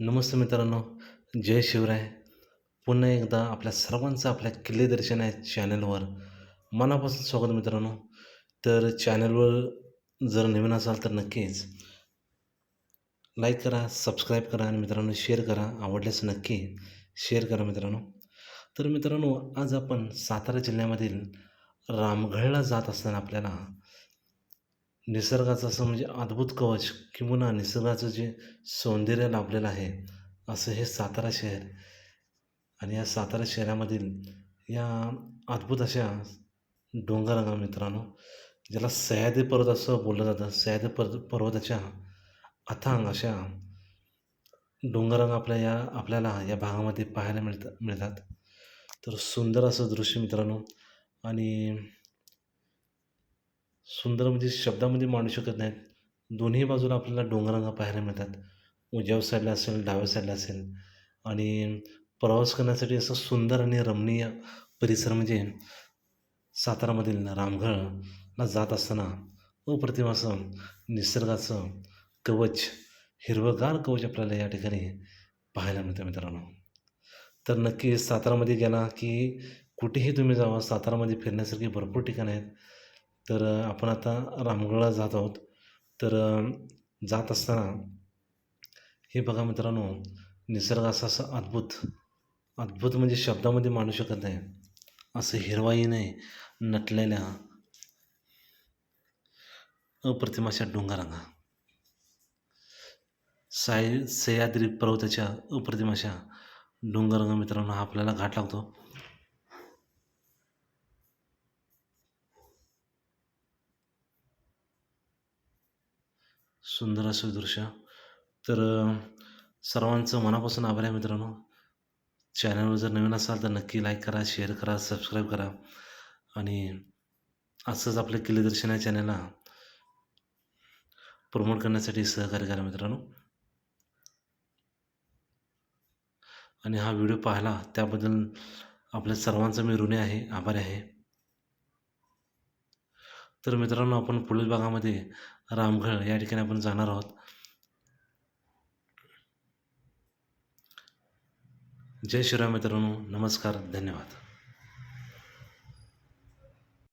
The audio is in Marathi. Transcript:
नमस्ते मित्रांनो जय शिवराय. पुन्हा एकदा आपल्या सर्वांचं आपल्या किल्ले दर्शन आहे चॅनलवर मनापासून स्वागत मित्रांनो. तर चॅनलवर जर नवीन असाल तर नक्कीच लाईक करा सबस्क्राईब करा आणि मित्रांनो शेअर करा. आवडल्यास नक्की शेअर करा मित्रांनो. तर मित्रांनो आज आपण सातारा जिल्ह्यामधील रामगडला जात असताना आपल्याला निसर्गाचं असं म्हणजे अद्भुत कवच किंवा निसर्गाचं जे सौंदर्य लाभलेलं आहे असं हे सातारा शहर आणि या सातारा शहरामधील या अद्भुत अशा डोंगररांगा मित्रांनो ज्याला सह्याद्री पर्वत असं बोललं जातं. सह्याद्री पर्वत पर्वताच्या अथांग अशा डोंगररांगा आपल्या या आपल्याला या भागामध्ये पाहायला मिळतात मिळतात. तर सुंदर असं दृश्य मित्रांनो आणि सुंदर म्हणजे शब्दामध्ये मांडू शकत नाहीत. दोन्ही बाजूला आपल्याला डोंगरांना पाहायला मिळतात. उजव्या साईडला असेल डाव्या साईडला असेल. आणि प्रवास करण्यासाठी असं सुंदर आणि रमणीय परिसर म्हणजे सातारामधील रामगडला जात असताना अप्रतिम असं निसर्गाचं कवच हिरवगार कवच आपल्याला या ठिकाणी पाहायला मिळतं मित्रांनो. तर नक्की सातारामध्ये गेला की कुठेही तुम्ही जावा सातारामध्ये फिरण्यासारखी भरपूर ठिकाणं आहेत. तर आपण आता रामगडला जात आहोत. तर जात असताना हे बघा मित्रांनो निसर्गाचं असं अद्भुत अद्भुत म्हणजे शब्दामध्ये मांडू शकत नाही. असं हिरवाईने नटलेल्या अप्रतिमाशा डोंगरांना. साय साई सह्याद्री पर्वताच्या अप्रतिमाशा अशा मित्रांनो हा आपल्याला घाट लागतो. सुंदर असं दृश्य. तर सर्वांचं मनापासून आभार आहे मित्रांनो. चॅनलवर जर नवीन असाल तर नक्की लाईक करा शेअर करा सबस्क्राईब करा. आणि असंच आपलं किल्ले दर्शन या चॅनलला प्रमोट करण्यासाठी सहकार्य करा मित्रांनो. आणि हा व्हिडिओ पाहिला त्याबद्दल आपल्या सर्वांचा मी ऋणी आहे आभारी आहे. तर मित्रांनो आपण पुढील भागामध्ये रामगड या ठिकाणी आपण जाणार आहोत. जय श्रीराम मित्रांनो नमस्कार धन्यवाद.